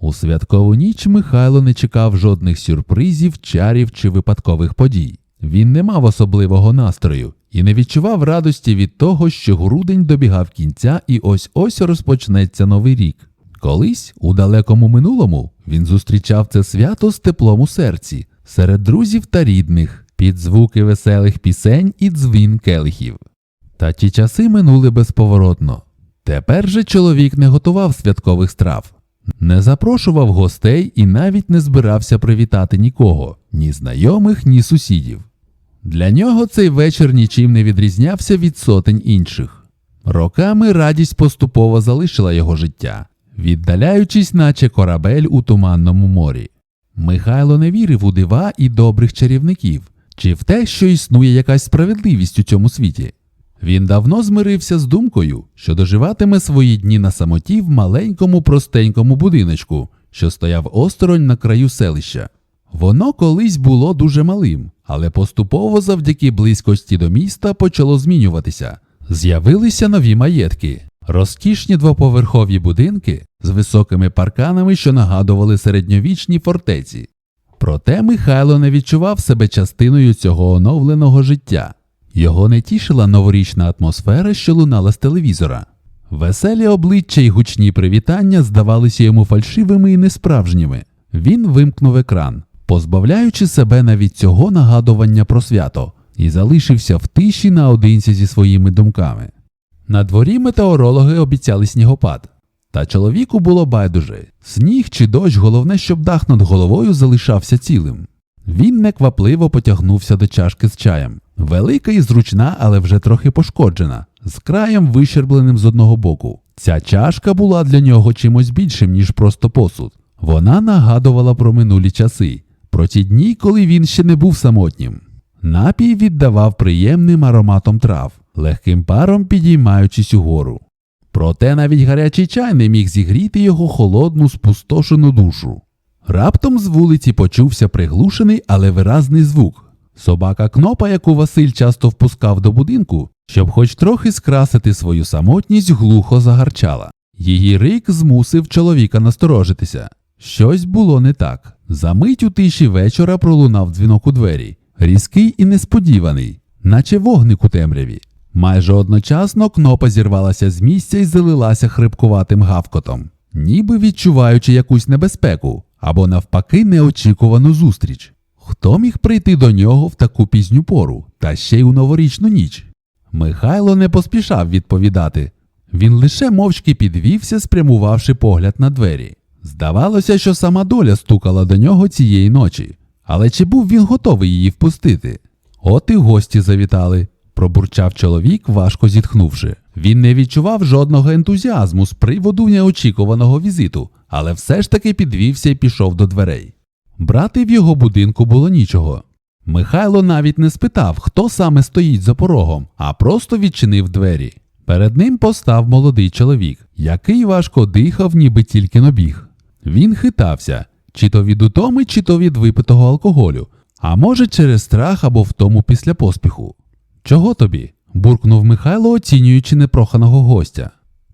У святкову ніч Михайло не чекав жодних сюрпризів, чарів чи випадкових подій. Він не мав особливого настрою і не відчував радості від того, що грудень добігав кінця і ось ось розпочнеться новий рік. Колись, у далекому минулому, він зустрічав це свято з теплом у серці, серед друзів та рідних, під звуки веселих пісень і дзвін келихів. Та ті часи минули безповоротно. Тепер же чоловік не готував святкових страв, не запрошував гостей і навіть не збирався привітати нікого, ні знайомих, ні сусідів. Для нього цей вечір нічим не відрізнявся від сотень інших. Роками радість поступово залишила його життя, віддаляючись, наче корабель у туманному морі. Михайло не вірив у дива і добрих чарівників, чи в те, що існує якась справедливість у цьому світі. Він давно змирився з думкою, що доживатиме свої дні на самоті в маленькому простенькому будиночку, що стояв осторонь на краю селища. Воно колись було дуже малим, але поступово завдяки близькості до міста почало змінюватися. З'явилися нові маєтки, розкішні двоповерхові будинки з високими парканами, що нагадували середньовічні фортеці. Проте Михайло не відчував себе частиною цього оновленого життя. Його не тішила новорічна атмосфера, що лунала з телевізора. Веселі обличчя й гучні привітання здавалися йому фальшивими і несправжніми. Він вимкнув екран, позбавляючи себе навіть цього нагадування про свято, і залишився в тиші наодинці зі своїми думками. На дворі метеорологи обіцяли снігопад. Та чоловіку було байдуже сніг чи дощ, головне, щоб дах над головою залишався цілим. Він неквапливо потягнувся до чашки з чаєм. Велика і зручна, але вже трохи пошкоджена, з краєм вищербленим з одного боку. Ця чашка була для нього чимось більшим, ніж просто посуд. Вона нагадувала про минулі часи, про ті дні, коли він ще не був самотнім. Напій віддавав приємним ароматом трав, легким паром підіймаючись угору. Проте навіть гарячий чай не міг зігріти його холодну, спустошену душу. Раптом з вулиці почувся приглушений, але виразний звук. Собака кнопа, яку Василь часто впускав до будинку, щоб хоч трохи скрасити свою самотність, глухо загарчала. Її рик змусив чоловіка насторожитися. Щось було не так. Замить у тиші вечора пролунав дзвінок у двері, різкий і несподіваний, наче вогник у темряві. Майже одночасно кнопа зірвалася з місця і залилася хрипкуватим гавкотом, ніби відчуваючи якусь небезпеку або навпаки неочікувану зустріч. Хто міг прийти до нього в таку пізню пору, та ще й у новорічну ніч? Михайло не поспішав відповідати. Він лише мовчки підвівся, спрямувавши погляд на двері. Здавалося, що сама доля стукала до нього цієї ночі, але чи був він готовий її впустити? От і гості завітали, пробурчав чоловік, важко зітхнувши. Він не відчував жодного ентузіазму з приводу неочікуваного візиту, але все ж таки підвівся і пішов до дверей. Брати в його будинку було нічого. Михайло навіть не спитав, хто саме стоїть за порогом, а просто відчинив двері. Перед ним постав молодий чоловік, який важко дихав, ніби тільки набіг. Він хитався, чи то від утоми, чи то від випитого алкоголю, а може через страх або втому після поспіху. Чого тобі? буркнув Михайло, оцінюючи непроханого гостя.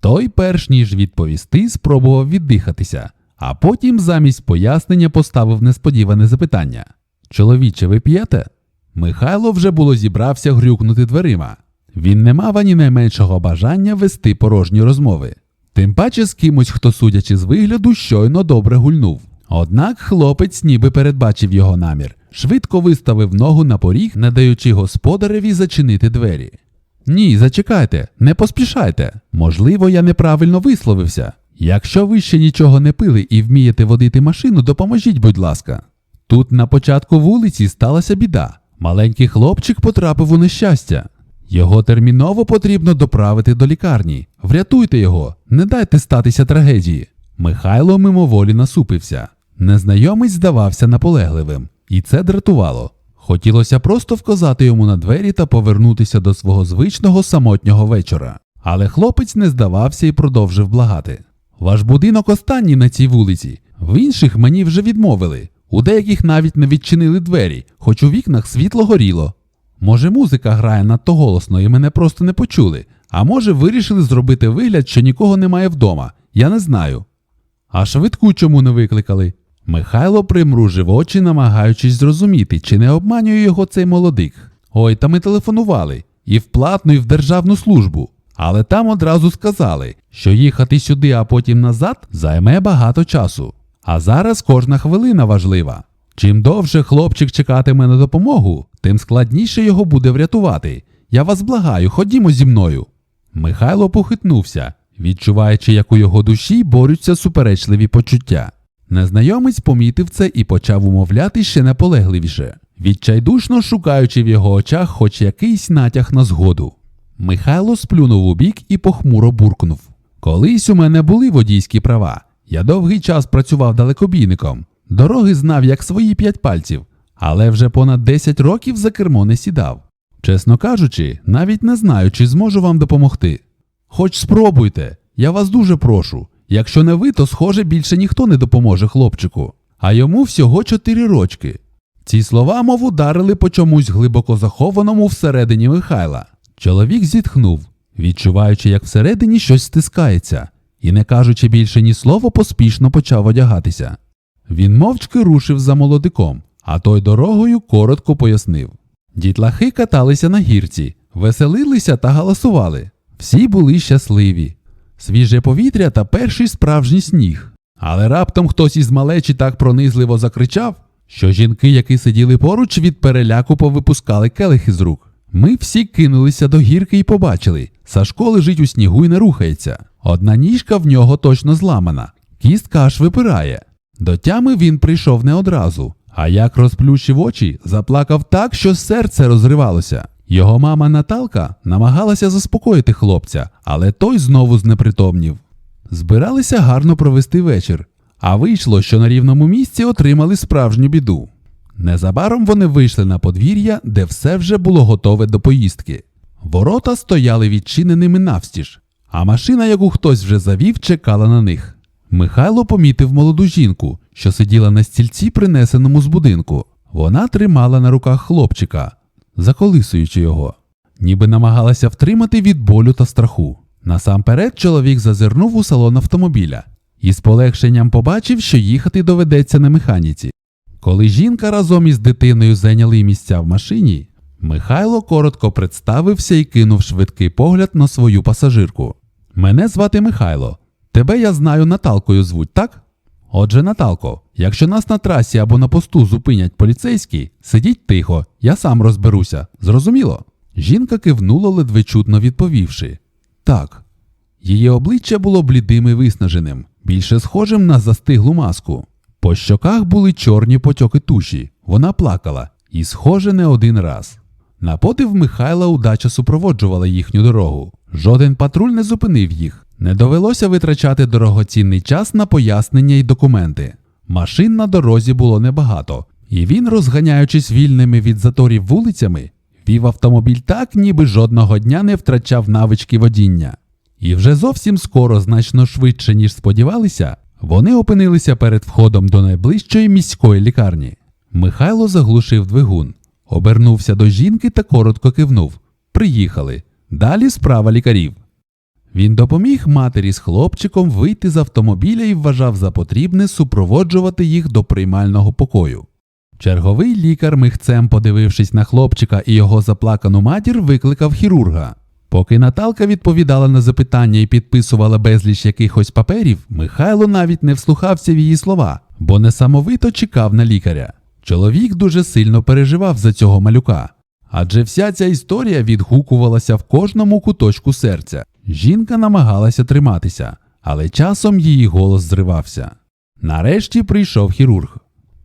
Той, перш ніж відповісти, спробував віддихатися, а потім замість пояснення поставив несподіване запитання: Чоловіче, ви п'єте? Михайло вже було зібрався грюкнути дверима. Він не мав ані найменшого бажання вести порожні розмови. Тим паче з кимось, хто, судячи з вигляду, щойно добре гульнув. Однак хлопець ніби передбачив його намір, швидко виставив ногу на поріг, не даючи господареві зачинити двері. Ні, зачекайте, не поспішайте. Можливо, я неправильно висловився. Якщо ви ще нічого не пили і вмієте водити машину, допоможіть, будь ласка. Тут на початку вулиці сталася біда. Маленький хлопчик потрапив у нещастя. Його терміново потрібно доправити до лікарні. Врятуйте його, не дайте статися трагедії. Михайло мимоволі насупився. Незнайомець здавався наполегливим, і це дратувало. Хотілося просто вказати йому на двері та повернутися до свого звичного самотнього вечора. Але хлопець не здавався і продовжив благати. Ваш будинок останній на цій вулиці. В інших мені вже відмовили. У деяких навіть не відчинили двері, хоч у вікнах світло горіло. Може, музика грає надто голосно і мене просто не почули, а може, вирішили зробити вигляд, що нікого немає вдома. Я не знаю. А швидку чому не викликали? Михайло примружив очі, намагаючись зрозуміти, чи не обманює його цей молодик. Ой, та ми телефонували і в платну, і в державну службу. Але там одразу сказали, що їхати сюди, а потім назад займе багато часу. А зараз кожна хвилина важлива. Чим довше хлопчик чекатиме на допомогу, тим складніше його буде врятувати. Я вас благаю, ходімо зі мною. Михайло похитнувся, відчуваючи, як у його душі борються суперечливі почуття. Незнайомець помітив це і почав умовляти ще наполегливіше, відчайдушно шукаючи в його очах хоч якийсь натяг на згоду. Михайло сплюнув у бік і похмуро буркнув. Колись у мене були водійські права. Я довгий час працював далекобійником. Дороги знав як свої п'ять пальців, але вже понад 10 років за кермо не сідав. Чесно кажучи, навіть не знаю, чи зможу вам допомогти. Хоч спробуйте, я вас дуже прошу. Якщо не ви, то схоже більше ніхто не допоможе хлопчику, а йому всього чотири рочки. Ці слова, мов ударили по чомусь глибоко захованому всередині Михайла. Чоловік зітхнув, відчуваючи, як всередині щось стискається, і, не кажучи більше ні слова, поспішно почав одягатися. Він мовчки рушив за молодиком, а той дорогою коротко пояснив. Дітлахи каталися на гірці, веселилися та галасували. Всі були щасливі. Свіже повітря та перший справжній сніг. Але раптом хтось із малечі так пронизливо закричав, що жінки, які сиділи поруч, від переляку повипускали келихи з рук. Ми всі кинулися до гірки і побачили. Сашко лежить у снігу і не рухається. Одна ніжка в нього точно зламана, кістка аж випирає. До тями він прийшов не одразу, а як розплющив очі, заплакав так, що серце розривалося. Його мама Наталка намагалася заспокоїти хлопця, але той знову знепритомнів. Збиралися гарно провести вечір, а вийшло, що на рівному місці отримали справжню біду. Незабаром вони вийшли на подвір'я, де все вже було готове до поїздки. Ворота стояли відчиненими навстіж, а машина, яку хтось вже завів, чекала на них. Михайло помітив молоду жінку, що сиділа на стільці, принесеному з будинку. Вона тримала на руках хлопчика, заколисуючи його, ніби намагалася втримати від болю та страху. Насамперед чоловік зазирнув у салон автомобіля і з полегшенням побачив, що їхати доведеться на механіці. Коли жінка разом із дитиною зайняли місця в машині, Михайло коротко представився і кинув швидкий погляд на свою пасажирку. Мене звати Михайло. Тебе я знаю Наталкою звуть, так? Отже, Наталко, якщо нас на трасі або на посту зупинять поліцейські, сидіть тихо, я сам розберуся. Зрозуміло? Жінка кивнула, ледве чутно відповівши. Так. Її обличчя було блідим і виснаженим, більше схожим на застиглу маску. По щоках були чорні потьоки туші. Вона плакала, і, схоже, не один раз. На подив Михайла удача супроводжувала їхню дорогу. Жоден патруль не зупинив їх. Не довелося витрачати дорогоцінний час на пояснення й документи. Машин на дорозі було небагато, і він, розганяючись вільними від заторів вулицями, вів автомобіль так, ніби жодного дня не втрачав навички водіння. І вже зовсім скоро, значно швидше, ніж сподівалися, вони опинилися перед входом до найближчої міської лікарні. Михайло заглушив двигун, обернувся до жінки та коротко кивнув. Приїхали. Далі справа лікарів. Він допоміг матері з хлопчиком вийти з автомобіля і вважав за потрібне супроводжувати їх до приймального покою. Черговий лікар, михцем подивившись на хлопчика і його заплакану матір, викликав хірурга. Поки Наталка відповідала на запитання і підписувала безліч якихось паперів, Михайло навіть не вслухався в її слова, бо несамовито чекав на лікаря. Чоловік дуже сильно переживав за цього малюка, адже вся ця історія відгукувалася в кожному куточку серця. Жінка намагалася триматися, але часом її голос зривався. Нарешті прийшов хірург.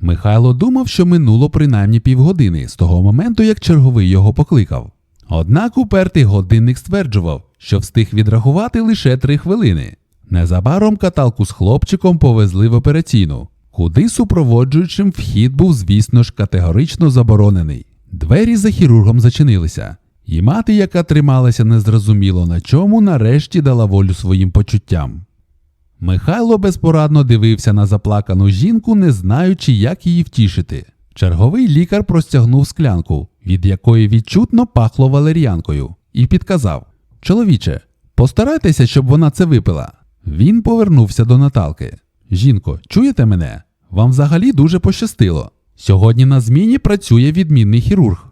Михайло думав, що минуло принаймні півгодини з того моменту, як черговий його покликав. Однак упертий годинник стверджував, що встиг відрахувати лише три хвилини. Незабаром каталку з хлопчиком повезли в операційну, куди супроводжуючим вхід був, звісно ж, категорично заборонений. Двері за хірургом зачинилися, і мати, яка трималася незрозуміло на чому, нарешті дала волю своїм почуттям. Михайло безпорадно дивився на заплакану жінку, не знаючи, як її втішити. Черговий лікар простягнув склянку, від якої відчутно пахло валер'янкою, і підказав: Чоловіче, постарайтеся, щоб вона це випила. Він повернувся до Наталки. Жінко, чуєте мене? Вам взагалі дуже пощастило. Сьогодні на зміні працює відмінний хірург.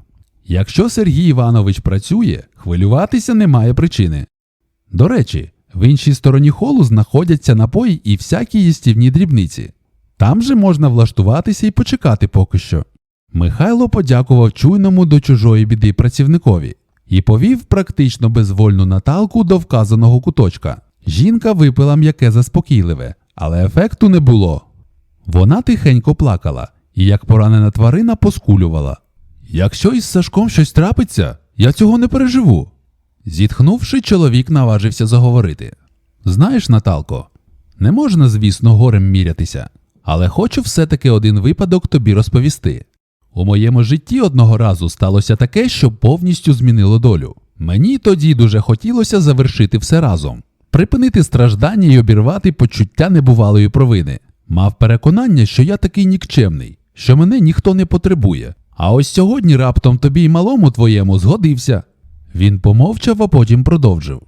Якщо Сергій Іванович працює, хвилюватися немає причини. До речі, в іншій стороні холу знаходяться напої і всякі їстівні дрібниці. Там же можна влаштуватися і почекати поки що. Михайло подякував чуйному до чужої біди працівникові і повів практично безвольну Наталку до вказаного куточка. Жінка випила м'яке заспокійливе, але ефекту не було. Вона тихенько плакала і, як поранена тварина, поскулювала. Якщо із Сашком щось трапиться, я цього не переживу. Зітхнувши, чоловік наважився заговорити. Знаєш, Наталко, не можна, звісно, горем мірятися, але хочу все-таки один випадок тобі розповісти. У моєму житті одного разу сталося таке, що повністю змінило долю. Мені тоді дуже хотілося завершити все разом, припинити страждання і обірвати почуття небувалої провини. Мав переконання, що я такий нікчемний, що мене ніхто не потребує. А ось сьогодні раптом тобі й малому твоєму згодився. Він помовчав, а потім продовжив.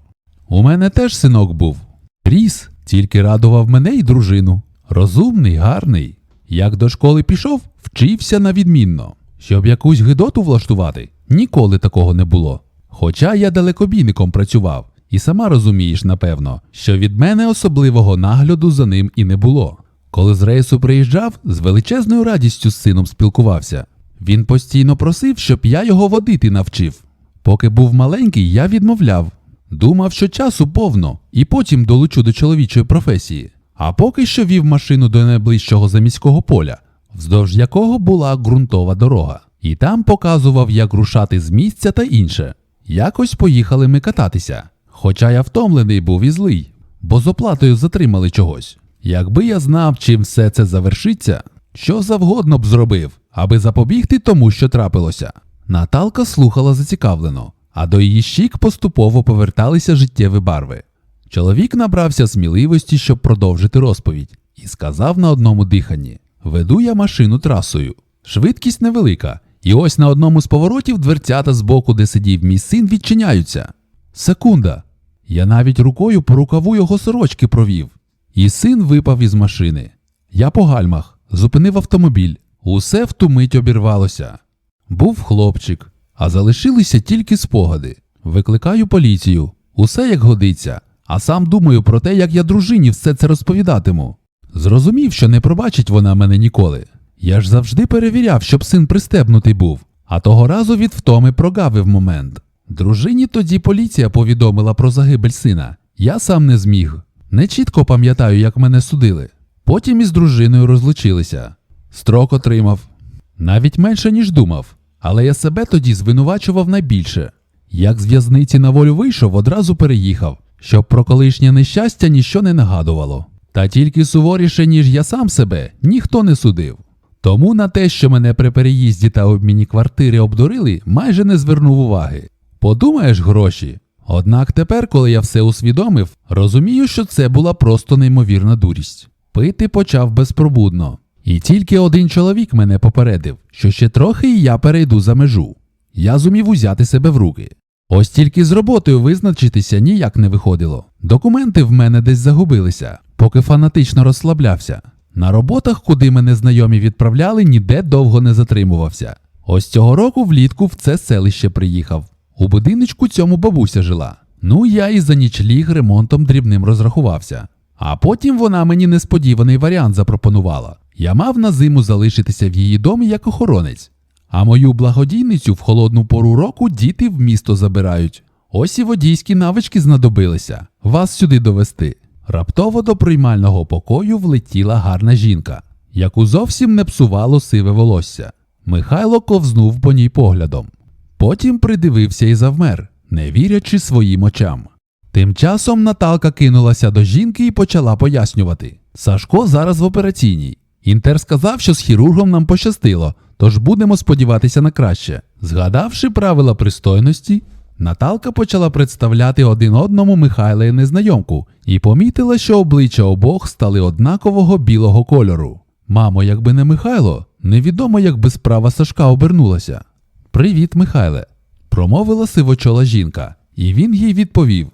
У мене теж синок був. Ріс, тільки радував мене й дружину. Розумний, гарний. Як до школи пішов, вчився на відмінно. Щоб якусь гидоту влаштувати, ніколи такого не було. Хоча я далекобійником працював, і сама розумієш, напевно, що від мене особливого нагляду за ним і не було. Коли з рейсу приїжджав, з величезною радістю з сином спілкувався. Він постійно просив, щоб я його водити навчив. Поки був маленький, я відмовляв. Думав, що часу повно, і потім долучу до чоловічої професії. А поки що вів машину до найближчого заміського поля, вздовж якого була ґрунтова дорога, і там показував, як рушати з місця та інше. Якось поїхали ми кататися. Хоча я втомлений був і злий, бо з оплатою затримали чогось. Якби я знав, чим все це завершиться, що завгодно б зробив, аби запобігти тому, що трапилося. Наталка слухала зацікавлено, а до її щік поступово поверталися життєві барви. Чоловік набрався сміливості, щоб продовжити розповідь, і сказав на одному диханні: Веду я машину трасою. Швидкість невелика, і ось на одному з поворотів дверцята з боку, де сидів мій син, відчиняються. Секунда. Я навіть рукою по рукаву його сорочки провів, і син випав із машини. Я по гальмах, зупинив автомобіль. Усе в ту мить обірвалося. Був хлопчик, а залишилися тільки спогади. Викликаю поліцію, усе як годиться, а сам думаю про те, як я дружині все це розповідатиму. Зрозумів, що не пробачить вона мене ніколи. Я ж завжди перевіряв, щоб син пристебнутий був, а того разу від втоми прогавив момент. Дружині тоді поліція повідомила про загибель сина. Я сам не зміг. Не чітко пам'ятаю, як мене судили. Потім із дружиною розлучилися. Строк отримав. Навіть менше, ніж думав, але я себе тоді звинувачував найбільше. Як з в'язниці на волю вийшов, одразу переїхав, щоб про колишнє нещастя ніщо не нагадувало. Та тільки суворіше, ніж я сам себе, ніхто не судив. Тому на те, що мене при переїзді та обміні квартири обдурили, майже не звернув уваги. Подумаєш гроші. Однак тепер, коли я все усвідомив, розумію, що це була просто неймовірна дурість. Пити почав безпробудно. І тільки один чоловік мене попередив, що ще трохи і я перейду за межу. Я зумів узяти себе в руки. Ось тільки з роботою визначитися ніяк не виходило. Документи в мене десь загубилися, поки фанатично розслаблявся. На роботах, куди мене знайомі відправляли, ніде довго не затримувався. Ось цього року влітку в це селище приїхав. У будиночку цьому бабуся жила. Ну я і за нічліг ремонтом дрібним розрахувався. А потім вона мені несподіваний варіант запропонувала. Я мав на зиму залишитися в її домі як охоронець. А мою благодійницю в холодну пору року діти в місто забирають. Ось і водійські навички знадобилися вас сюди довести. Раптово до приймального покою влетіла гарна жінка, яку зовсім не псувало сиве волосся. Михайло ковзнув по ній поглядом. Потім придивився і завмер, не вірячи своїм очам. Тим часом Наталка кинулася до жінки і почала пояснювати. Сашко зараз в операційній. Інтер сказав, що з хірургом нам пощастило, тож будемо сподіватися на краще. Згадавши правила пристойності, Наталка почала представляти один одному Михайла і незнайомку і помітила, що обличчя обох стали однакового білого кольору. Мамо, якби не Михайло, невідомо, як би справа Сашка обернулася. Привіт, Михайле, промовила сивочола жінка, і він їй відповів: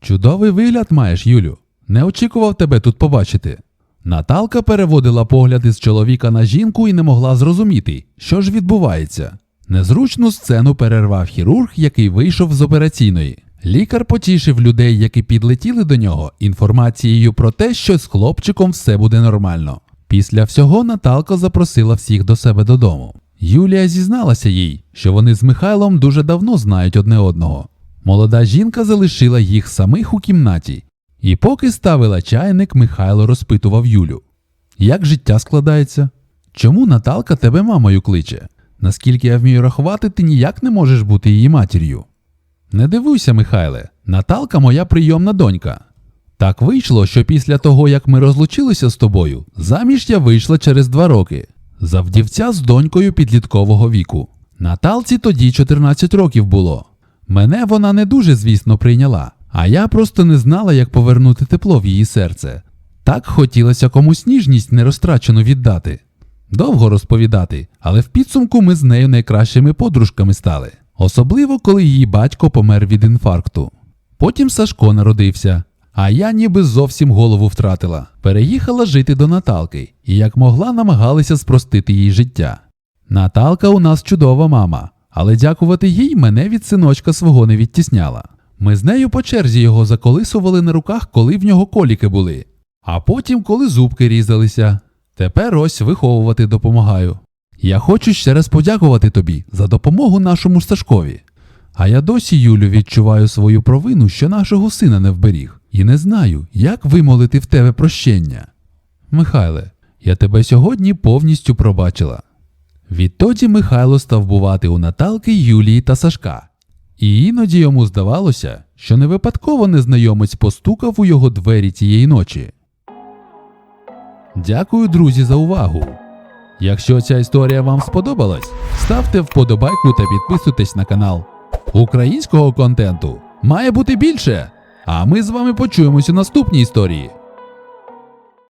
Чудовий вигляд маєш, Юлю. Не очікував тебе тут побачити. Наталка переводила погляди з чоловіка на жінку і не могла зрозуміти, що ж відбувається. Незручну сцену перервав хірург, який вийшов з операційної. Лікар потішив людей, які підлетіли до нього, інформацією про те, що з хлопчиком все буде нормально. Після всього Наталка запросила всіх до себе додому. Юлія зізналася їй, що вони з Михайлом дуже давно знають одне одного. Молода жінка залишила їх самих у кімнаті, і поки ставила чайник, Михайло розпитував Юлю. Як життя складається? Чому Наталка тебе мамою кличе? Наскільки я вмію рахувати, ти ніяк не можеш бути її матір'ю. Не дивуйся, Михайле, Наталка моя прийомна донька. Так вийшло, що після того, як ми розлучилися з тобою, заміж я вийшла через два роки. За вдівця з донькою підліткового віку. Наталці тоді 14 років було. Мене вона не дуже, звісно, прийняла, а я просто не знала, як повернути тепло в її серце. Так хотілося комусь ніжність нерозтрачену віддати. Довго розповідати, але в підсумку ми з нею найкращими подружками стали, особливо коли її батько помер від інфаркту. Потім Сашко народився, а я ніби зовсім голову втратила. Переїхала жити до Наталки і як могла намагалася спростити їй життя. Наталка у нас чудова мама, але дякувати їй мене від синочка свого не відтісняла. Ми з нею по черзі його заколисували на руках, коли в нього коліки були, а потім, коли зубки різалися. Тепер ось виховувати допомагаю. Я хочу ще раз подякувати тобі за допомогу нашому Сашкові. А я досі, Юлю, відчуваю свою провину, що нашого сина не вберіг, і не знаю, як вимолити в тебе прощення. Михайле, я тебе сьогодні повністю пробачила. Відтоді Михайло став бувати у Наталки, Юлії та Сашка. І іноді йому здавалося, що не випадково незнайомець постукав у його двері тієї ночі. Дякую, друзі, за увагу. Якщо ця історія вам сподобалась, ставте вподобайку та підписуйтесь на канал. Українського контенту має бути більше. А ми з вами почуємось у наступній історії.